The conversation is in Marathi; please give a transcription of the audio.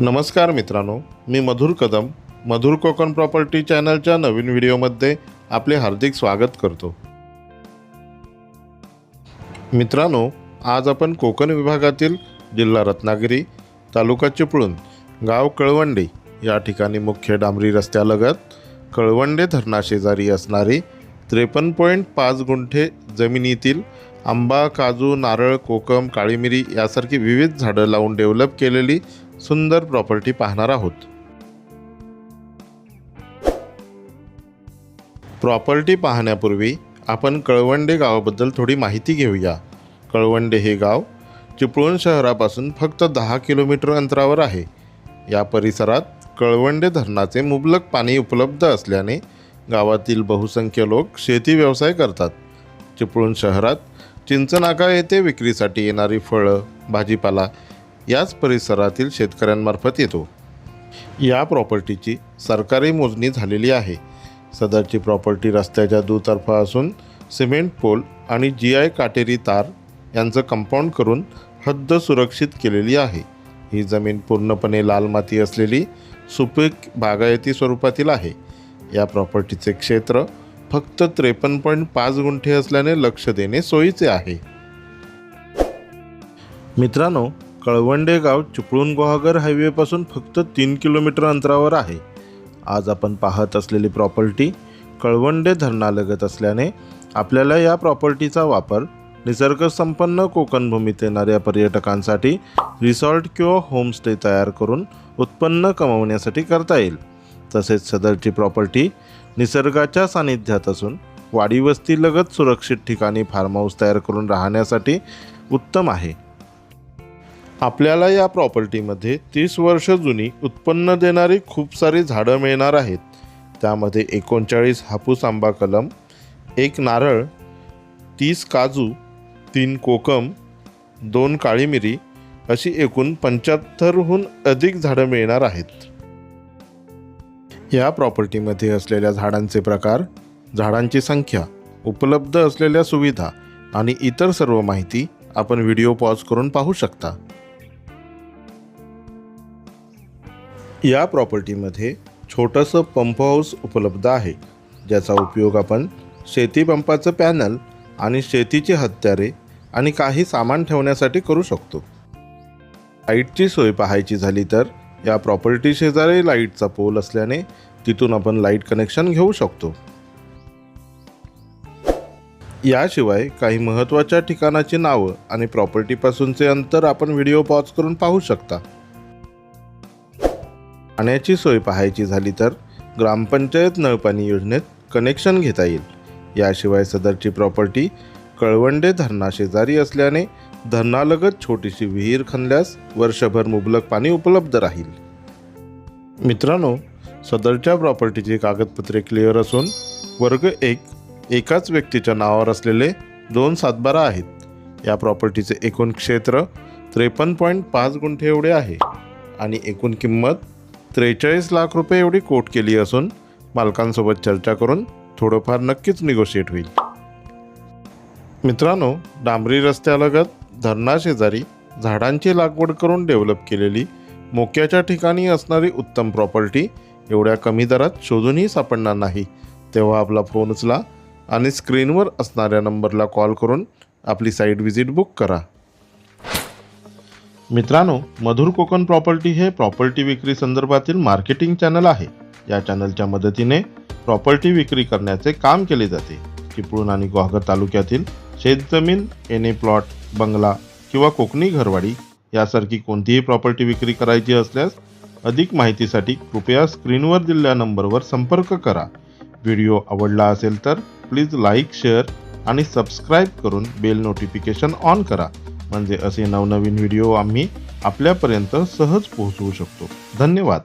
नमस्कार मित्रांनो मी मधुर कदम मधुर कोकण प्रॉपर्टी चॅनलच्या नवीन व्हिडिओमध्ये आपले हार्दिक स्वागत करतो. मित्रांनो आज आपण कोकण विभागातील जिल्हा रत्नागिरी तालुका चिपळूण गाव कळवंडे या ठिकाणी मुख्य डांबरी रस्त्यालगत कळवंडे धरणाशेजारी असणारी त्रेपन्न पॉईंट पाच गुंठे जमिनीतील आंबा काजू नारळ कोकम काळी मिरी यासारखी विविध झाडं लावून डेव्हलप केलेली सुंदर प्रॉपर्टी पाहणार आहोत. प्रॉपर्टी पाहण्यापूर्वी आपण कळवंडे गावाबद्दल थोडी माहिती घेऊया. कळवंडे हे गाव चिपळूण शहरापासून फक्त दहा किलोमीटर अंतरावर आहे. या परिसरात कळवंडे धरणाचे मुबलक पाणी उपलब्ध असल्याने गावातील बहुसंख्य लोक शेती व्यवसाय करतात. चिपळूण शहरात चिंचनाका येथे विक्रीसाठी येणारी फळं भाजीपाला याच परिसरातील शेतकऱ्यांमार्फत येतो. या प्रॉपर्टीची सरकारी मोजणी झालेली आहे. सदरची प्रॉपर्टी रस्त्याच्या दुतर्फा असून सिमेंट पोल आणि जी आय काटेरी तार यांचं कंपाऊंड करून हद्द सुरक्षित केलेली आहे. ही जमीन पूर्णपणे लाल माती असलेली सुपीक बागायती स्वरूपातील आहे. या प्रॉपर्टीचे क्षेत्र फक्त त्रेपन्न पॉईंट पाच गुंठे असल्याने लक्ष देणे सोयीचे आहे. मित्रांनो कळवंडे गाव चिपळूण गुहागर हायवेपासून फक्त तीन किलोमीटर अंतरावर आहे. आज आपण पाहत असलेली प्रॉपर्टी कळवंडे धरणालगत असल्याने आपल्याला या प्रॉपर्टीचा वापर निसर्गसंपन्न कोकणभूमीत येणाऱ्या पर्यटकांसाठी रिसॉर्ट किंवा होमस्टे तयार करून उत्पन्न कमवण्यासाठी करता येईल. तसेच सदरची प्रॉपर्टी निसर्गाच्या सानिध्यात असून वाडी वस्तीलगत सुरक्षित ठिकाणी फार्म हाऊस तयार करून राहण्यासाठी उत्तम आहे. आपल्याला या प्रॉपर्टीमध्ये तीस वर्ष जुनी उत्पन्न देणारी खूप सारी झाडं मिळणार आहेत. त्यामध्ये एकोणचाळीस हापूस आंबा कलम एक नारळ तीस काजू तीन कोकम दोन काळी मिरी अशी एकूण पंच्याहत्तरहून अधिक झाडं मिळणार आहेत. या प्रॉपर्टीमध्ये असलेल्या झाडांचे प्रकार झाडांची संख्या उपलब्ध असलेल्या सुविधा आणि इतर सर्व माहिती आपण व्हिडिओ पॉज करून पाहू शकता. या प्रॉपर्टीमध्ये छोटंसं पंप हाऊस उपलब्ध आहे ज्याचा उपयोग आपण शेती पंपाचं पॅनल आणि शेतीची हत्यारे आणि काही सामान ठेवण्यासाठी करू शकतो. लाईटची सोय पाहायची झाली तर या प्रॉपर्टी शेजारी लाईटचा पोल असल्याने तिथून आपण लाइट कनेक्शन घेऊ शकतो. याशिवाय काही महत्त्वाच्या ठिकाणाची नावं आणि प्रॉपर्टीपासूनचे अंतर आपण व्हिडिओ पॉज करून पाहू शकता. पाण्याची सोय पाहायची झाली तर ग्रामपंचायत नळपाणी योजनेत कनेक्शन घेता येईल. याशिवाय सदरची प्रॉपर्टी कळवंडे धरणाशेजारी असल्याने धरणालगत छोटीशी विहीर खणल्यास वर्षभर मुबलक पाणी उपलब्ध राहील. मित्रांनो सदरच्या प्रॉपर्टीची कागदपत्रे क्लिअर असून वर्ग एक एकाच व्यक्तीच्या नावावर असलेले दोन सातबारा आहेत. या प्रॉपर्टीचे एकूण क्षेत्र त्रेपन्न पॉईंट पाच गुंठे एवढे आहे आणि एकूण किंमत त्रेचाळीस लाख रुपये एवढी कोट केली असून मालकांसोबत चर्चा करून थोडंफार नक्कीच निगोशिएट होईल. मित्रांनो डांबरी रस्त्यालगत धरणाशेजारी झाडांची लागवड करून डेव्हलप केलेली मोक्याच्या ठिकाणी असणारी उत्तम प्रॉपर्टी एवढ्या कमी दरात शोधूनही सापडणार नाही. तेव्हा आपला फोन उचला आणि स्क्रीनवर असणाऱ्या नंबरला कॉल करून आपली साईट व्हिजिट बुक करा. मित्रांनो मधुर कोकण प्रॉपर्टी हे प्रॉपर्टी विक्री संदर्भातील मार्केटिंग चॅनल आहे. या चॅनलच्या मदतीने प्रॉपर्टी विक्री करण्याचे काम केले जाते. चिपळूण आणि गुहागर तालुक्यातील शेतजमीन एने प्लॉट बंगला किंवा कोकणी घरवाडी यासारखी कोणतीही प्रॉपर्टी विक्री करायची असल्यास अधिक माहितीसाठी कृपया स्क्रीनवर दिलेल्या नंबरवर संपर्क करा. व्हिडिओ आवडला असेल तर प्लीज लाईक शेअर आणि सबस्क्राईब करून बेल नोटिफिकेशन ऑन करा. म्हणजे असे नवनवीन व्हिडिओ आम्ही आपल्यापर्यंत सहज पोहोचवू शकतो. धन्यवाद.